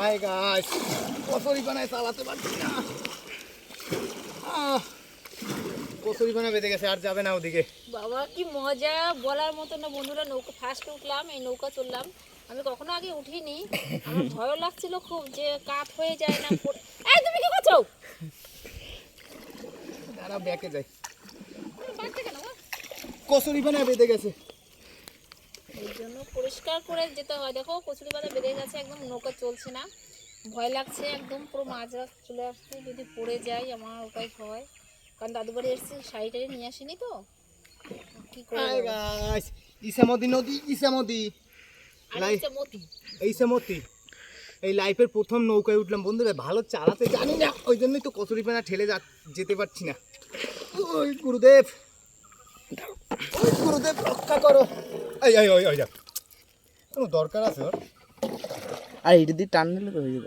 Hi guys kachori বানায় চালাতে পারছি না। আহ, কচুরি বানা বেঁধে গেছে আর যাবে না ওদিকে। বাবা কি মজা। বলার মতো না বন্ধুরা নৌকা ফার্স্ট উঠলাম এই নৌকা চললাম আমি কখনো আগে উঠিনি। আমার ভয়ও লাগছিল খুব যে কাত হয়ে যায় না এই তুমি কি করছ? দাঁড়া ব্যাকে যাই? কচুরি বানায় বেঁধে গেছে। এই জন্য পরিষ্কার করে যেতে হয়। দেখো কচুরি পাতা বেড়ে গেছে একদম নৌকা চলছে না। ভয় লাগছে একদম পুরো মাঝরা চলে আসছে যদি পড়ে যাই আমার ওটাই ভয় কারণ দাদু বাড়ি এসেছি শাড়ি টাড়ি নিয়ে আসিনি তো। কি করে ইসামতি নদী ইসামতি। ইসামতি? এই লাইফের প্রথম নৌকায় উঠলাম। বন্ধুরা ভালো চালাতে জানি না ওই জন্যই তো কচুরি পানা ঠেলে যা- যেতে পারছি না। ওই গুরুদেব ওই গুরুদেব রক্ষা করো। এই এই ওই ওই যা কোনো দরকার আছে ওর? আর এটা দিয়ে টান নিলে তো হয়ে যেত।